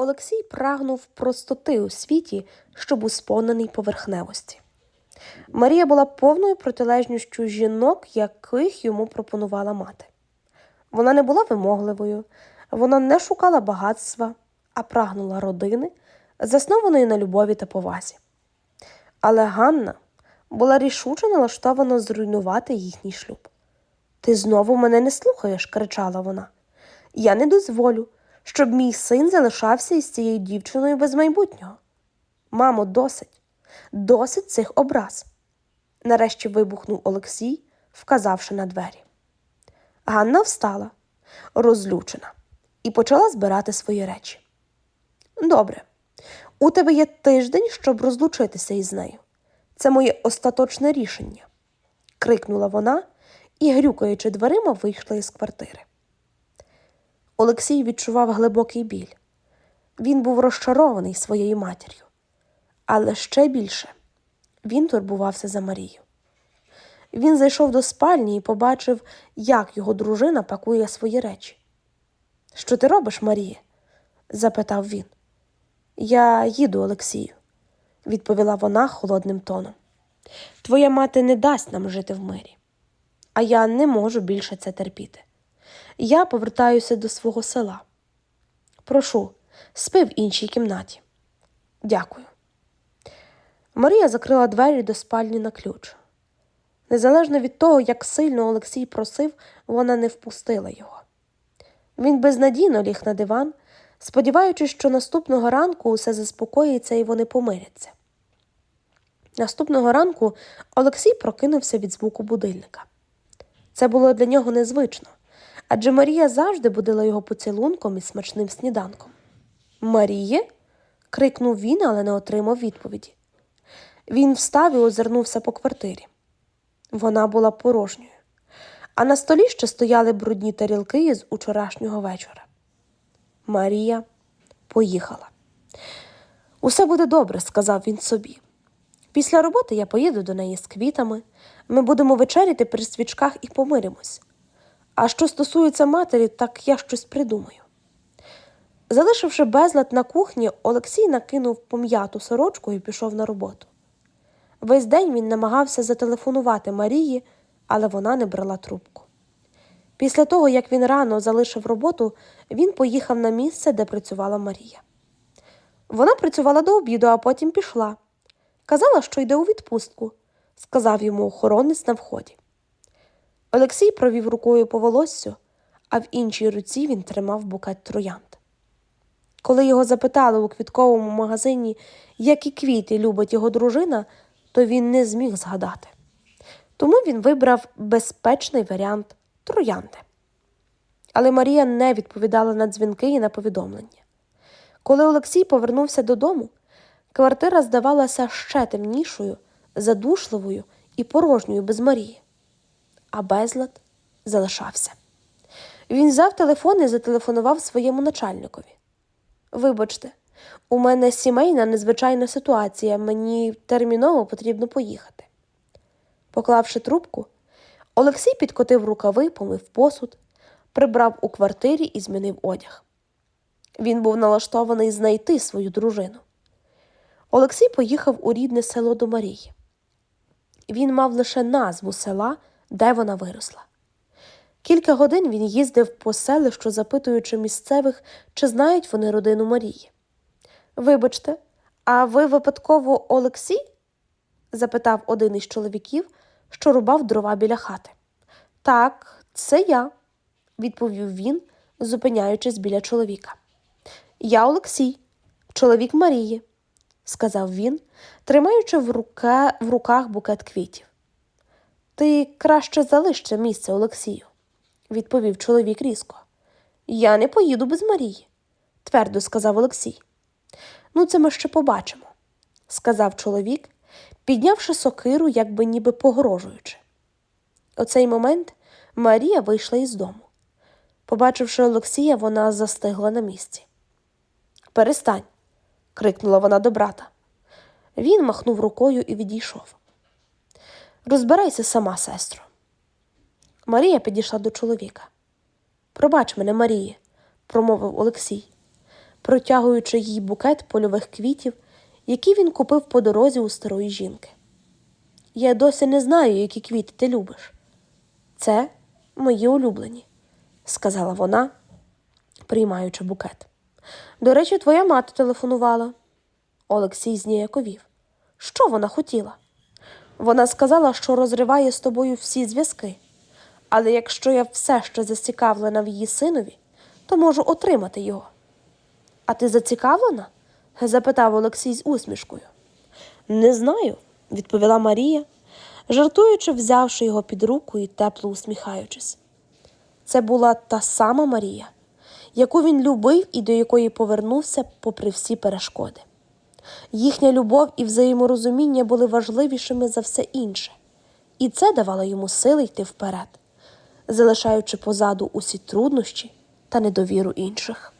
Олексій прагнув простоти у світі, щоб був сповнений поверхневості. Марія була повною протилежністю жінок, яких йому пропонувала мати. Вона не була вимогливою, вона не шукала багатства, а прагнула родини, заснованої на любові та повазі. Але Ганна була рішуче налаштована зруйнувати їхній шлюб. Ти знову мене не слухаєш, кричала вона. Я не дозволю, щоб мій син залишався із цією дівчиною без майбутнього. Мамо, досить, досить цих образ. Нарешті вибухнув Олексій, вказавши на двері. Ганна встала, розлючена, і почала збирати свої речі. Добре, у тебе є тиждень, щоб розлучитися із нею. Це моє остаточне рішення, крикнула вона і, грюкаючи дверима, вийшла із квартири. Олексій відчував глибокий біль. Він був розчарований своєю матір'ю, але ще більше він турбувався за Марію. Він зайшов до спальні і побачив, як його дружина пакує свої речі. Що ти робиш, Марія? запитав він. Я їду, Олексію, відповіла вона холодним тоном. Твоя мати не дасть нам жити в мирі, а я не можу більше це терпіти. Я повертаюся до свого села. Прошу, спи в іншій кімнаті. Дякую. Марія закрила двері до спальні на ключ. Незалежно від того, як сильно Олексій просив, вона не впустила його. Він безнадійно ліг на диван, сподіваючись, що наступного ранку усе заспокоїться і вони помиряться. Наступного ранку Олексій прокинувся від звуку будильника. Це було для нього незвично, адже Марія завжди будила його поцілунком і смачним сніданком. Маріє? крикнув він, але не отримав відповіді. Він встав і озирнувся по квартирі. Вона була порожньою, а на столі ще стояли брудні тарілки з учорашнього вечора. Марія поїхала. Усе буде добре, сказав він собі. Після роботи я поїду до неї з квітами, ми будемо вечеряти при свічках і помиримось. А що стосується матері, так я щось придумаю. Залишивши безлад на кухні, Олексій накинув пом'яту сорочку і пішов на роботу. Весь день він намагався зателефонувати Марії, але вона не брала трубку. Після того, як він рано залишив роботу, він поїхав на місце, де працювала Марія. Вона працювала до обіду, а потім пішла. Казала, що йде у відпустку, сказав йому охоронець на вході. Олексій провів рукою по волоссю, а в іншій руці він тримав букет троянд. Коли його запитали у квітковому магазині, які квіти любить його дружина, то він не зміг згадати. Тому він вибрав безпечний варіант троянди. Але Марія не відповідала на дзвінки і на повідомлення. Коли Олексій повернувся додому, квартира здавалася ще темнішою, задушливою і порожньою без Марії. А безлад залишався. Він взяв телефон і зателефонував своєму начальникові. Вибачте, у мене сімейна незвичайна ситуація, мені терміново потрібно поїхати. Поклавши трубку, Олексій підкотив рукави, помив посуд, прибрав у квартирі і змінив одяг. Він був налаштований знайти свою дружину. Олексій поїхав у рідне село до Марії. Він мав лише назву села, де вона виросла. Кілька годин він їздив по селищу, запитуючи місцевих, чи знають вони родину Марії. Вибачте, а ви випадково Олексій? запитав один із чоловіків, що рубав дрова біля хати. Так, це я, відповів він, зупиняючись біля чоловіка. Я Олексій, чоловік Марії, сказав він, тримаючи в, рука, в руках букет квітів. Ти краще залиш це місце, Олексію, відповів чоловік різко. Я не поїду без Марії, твердо сказав Олексій. Ну, це ми ще побачимо, сказав чоловік, піднявши сокиру, якби ніби погрожуючи. У цей момент Марія вийшла із дому. Побачивши Олексія, вона застигла на місці. Перестань. крикнула вона до брата. Він махнув рукою і відійшов. Розбирайся сама, сестро. Марія підійшла до чоловіка. Пробач мене, Маріє, промовив Олексій. протягуючи їй букет польових квітів, які він купив по дорозі у старої жінки. Я досі не знаю, які квіти ти любиш. Це мої улюблені, сказала вона, приймаючи букет. До речі, твоя мати телефонувала. Олексій зніяковів. Що вона хотіла? Вона сказала, що розриває з тобою всі зв'язки. Але якщо я все ще зацікавлена в її синові, то можу отримати його. А ти зацікавлена? запитав Олексій з усмішкою. Не знаю, відповіла Марія, жартуючи, взявши його під руку і тепло усміхаючись. Це була та сама Марія, яку він любив і до якої повернувся попри всі перешкоди. Їхня любов і взаєморозуміння були важливішими за все інше, і це давало йому сили йти вперед, залишаючи позаду усі труднощі та недовіру інших.